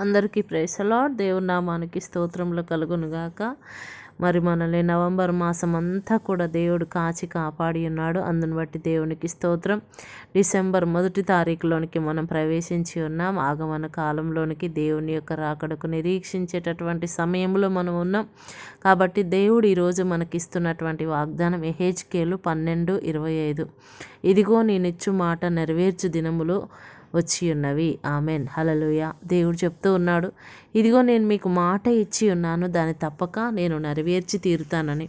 అందరికీ ప్రేసలాడ్ దేవుని నామానికి స్తోత్రములు కలుగునుగాక. మరి మనల్ని నవంబర్ మాసం అంతా కూడా దేవుడు కాచి కాపాడి ఉన్నాడు. అందుని బట్టి దేవునికి స్తోత్రం. డిసెంబర్ మొదటి తారీఖులోనికి మనం ప్రవేశించి ఉన్నాం. ఆగమన కాలంలోనికి దేవుని యొక్క రాకడకు నిరీక్షించేటటువంటి సమయంలో మనం ఉన్నాం. కాబట్టి దేవుడు ఈరోజు మనకిస్తున్నటువంటి వాగ్దానం ఎహెచ్కేలు పన్నెండు ఇరవై ఐదు. ఇదిగో నేనిచ్చు మాట నెరవేర్చు దినములో. వచ్చి ఉన్నవి. ఆమెన్. హలలుయ దేవుడు చెప్తూ ఉన్నాడు ఇదిగో నేను మీకు మాట ఇచ్చి ఉన్నాను. దాన్ని తప్పక నేను నెరవేర్చి తీరుతానని.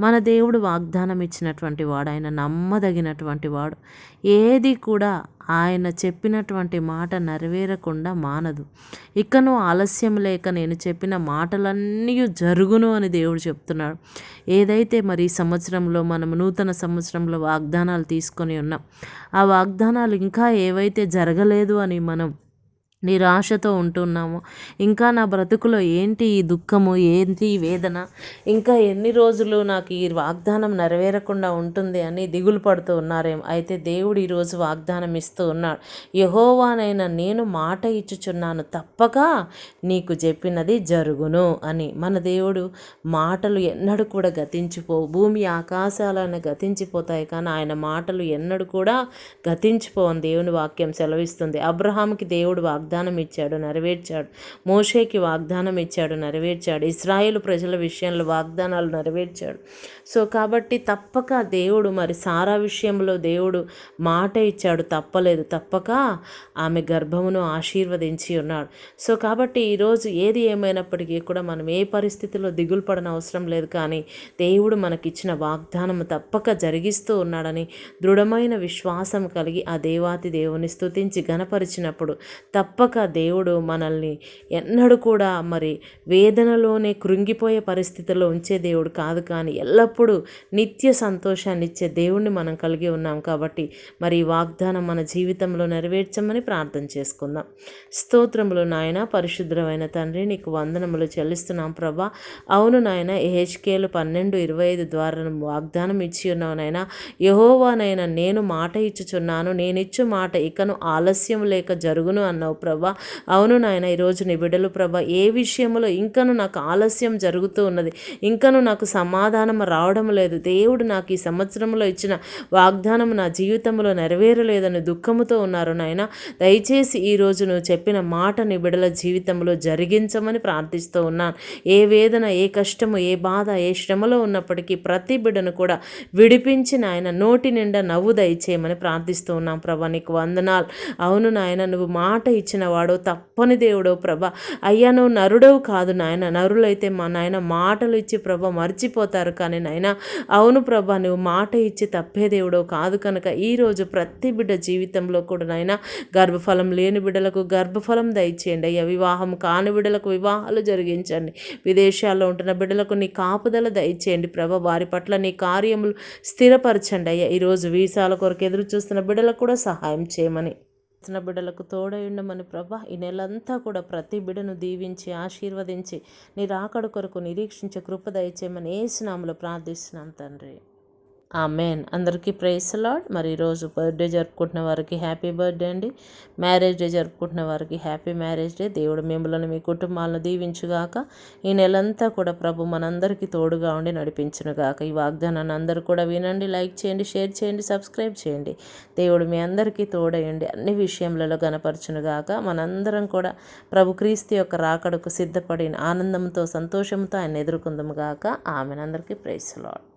మన దేవుడు వాగ్దానం ఇచ్చినటువంటి వాడు ఆయన నమ్మదగినటువంటి వాడు. ఏది కూడా ఆయన చెప్పినటువంటి మాట నెరవేరకుండా మానదు. ఇకను ఆలస్యం లేక నేను చెప్పిన మాటలన్నీ జరుగును అని దేవుడు చెప్తున్నాడు. ఏదైతే మరి ఈ సంవత్సరంలో మనం నూతన సంవత్సరంలో వాగ్దానాలు తీసుకొని ఉన్నాం ఆ వాగ్దానాలు ఇంకా ఏవైతే జరగలేదు అని మనం నిరాశతో ఉంటున్నాము. ఇంకా నా బ్రతుకులో ఏంటి ఈ దుఃఖము? ఏంటి ఈ వేదన? ఇంకా ఎన్ని రోజులు నాకు ఈ వాగ్దానం నెరవేరకుండా ఉంటుంది అని దిగులు పడుతూ ఉన్నారేమో. అయితే దేవుడు ఈరోజు వాగ్దానం ఇస్తూ ఉన్నాడు. యహోవానైనా నేను మాట ఇచ్చుచున్నాను. తప్పక నీకు చెప్పినది జరుగును అని. మన దేవుడు మాటలు ఎన్నడూ కూడా గతించిపోవు. భూమి ఆకాశాలను గతించిపోతాయి కానీ ఆయన మాటలు ఎన్నడూ కూడా గతించిపోవని దేవుని వాక్యం సెలవిస్తుంది. అబ్రహాంకి దేవుడు వాగ్దానం వాగ్దానం ఇచ్చాడు నెరవేర్చాడు. మోషేకి వాగ్దానం ఇచ్చాడు నెరవేర్చాడు. ఇస్రాయేల్ ప్రజల విషయంలో వాగ్దానాలు నెరవేర్చాడు. సో కాబట్టి తప్పక దేవుడు మరి సారా విషయంలో దేవుడు మాట ఇచ్చాడు. తప్పలేదు. తప్పక ఆమె గర్భమును ఆశీర్వదించి ఉన్నాడు. సో కాబట్టి ఈరోజు ఏది ఏమైనప్పటికీ కూడా మనం ఏ పరిస్థితిలో దిగులు పడన అవసరం లేదు కానీ దేవుడు మనకిచ్చిన వాగ్దానం తప్పక జరిగిస్తూ ఉన్నాడని దృఢమైన విశ్వాసం కలిగి ఆ దేవాతి దేవుని స్థుతించి గణపరిచినప్పుడు తప్ప తప్పక దేవుడు మనల్ని ఎన్నడూ కూడా మరి వేదనలోనే కృంగిపోయే పరిస్థితుల్లో ఉంచే దేవుడు కాదు కానీ ఎల్లప్పుడూ నిత్య సంతోషాన్ని ఇచ్చే దేవుణ్ణి మనం కలిగి ఉన్నాం కాబట్టి మరి వాగ్దానం మన జీవితంలో నెరవేర్చమని ప్రార్థన చేసుకుందాం. స్తోత్రములు నాయన పరిశుద్ధమైన తండ్రి నీకు వందనములు చెల్లిస్తున్నాం ప్రభా. అవును నాయన ఏహెచ్కేలు పన్నెండు ఇరవై ఐదు ద్వారా వాగ్దానం ఇచ్చి ఉన్నావు నాయన. యహోవానైనా నేను మాట ఇచ్చుచున్నాను నేనిచ్చు మాట ఇకను ఆలస్యం లేక జరుగును అన్నావు ప్రభా. అవును నాయన ఈరోజు నీ బిడ్డలు ప్రభా ఏ విషయంలో ఇంకను నాకు ఆలస్యం జరుగుతూ ఉన్నది. ఇంకను నాకు సమాధానం రావడం లేదు. దేవుడు నాకు ఈ సంవత్సరంలో ఇచ్చిన వాగ్దానం నా జీవితంలో నెరవేరలేదని దుఃఖముతో ఉన్నారు నాయన. దయచేసి ఈరోజు నువ్వు చెప్పిన మాట నీ బిడ్డల జీవితంలో జరిగించమని ప్రార్థిస్తూ ఉన్నాను. ఏ వేదన ఏ కష్టము ఏ బాధ ఏ శ్రమలో ఉన్నప్పటికీ ప్రతి బిడ్డను కూడా విడిపించి నాయన నోటి నిండా నవ్వు దయచేయమని ప్రార్థిస్తూ ఉన్నాం ప్రభా. నీకు వందనాలు. అవును నాయన నువ్వు మాట ఇచ్చిన ఇచ్చిన తప్పని దేవుడో ప్రభ. అయ్యా నువ్వు నరుడవు కాదు నాయన. నరులైతే మా నాయన మాటలు ఇచ్చి ప్రభ మర్చిపోతారు కానీ నాయన. అవును ప్రభ నువ్వు మాట ఇచ్చి తప్పే దేవుడో కాదు కనుక ఈరోజు ప్రతి బిడ్డ జీవితంలో కూడా నాయన గర్భఫలం లేని బిడ్డలకు గర్భఫలం దయచేయండి. అయ్యా వివాహం కాని బిడ్డలకు వివాహాలు జరిగించండి. విదేశాల్లో ఉంటున్న బిడ్డలకు నీ కాపుదల దయచేయండి ప్రభ. వారి పట్ల నీ కార్యములు స్థిరపరచండి. అయ్యా ఈరోజు వీసాల కొరకు ఎదురు చూస్తున్న బిడ్డలకు కూడా సహాయం చేయమని చిన్న బిడ్డలకు తోడయుండమని ప్రభా ఈ నెలంతా కూడా ప్రతి బిడ్డను దీవించి ఆశీర్వదించి నీ రాకడ కొరకు నిరీక్షించే కృప దయచేయమని ఏసునాములో ప్రార్థిస్తున్నాం తండ్రి. ఆ మెయిన్ అందరికీ ప్రైస్ లాడ్ మరి ఈరోజు బర్త్డే జరుపుకుంటున్న వారికి హ్యాపీ బర్త్డే అండి. మ్యారేజ్ డే జరుపుకుంటున్న వారికి హ్యాపీ మ్యారేజ్ డే. దేవుడు మిమ్మల్ని మీ కుటుంబాలను దీవించుగాక ఈ నెలంతా కూడా ప్రభు మనందరికీ తోడుగా ఉండి నడిపించునుగాక. ఈ వాగ్దానాన్ని అందరూ కూడా వినండి లైక్ చేయండి షేర్ చేయండి సబ్స్క్రైబ్ చేయండి. దేవుడు మీ అందరికీ తోడయండి అన్ని విషయములలో గనపరచునుగాక. మనందరం కూడా ప్రభు క్రీస్తు యొక్క రాకడకు సిద్ధపడిన ఆనందంతో సంతోషంతో ఆయన ఎదుర్కొందాము గాక ఆమెనందరికీ ప్రైస్ లాడ్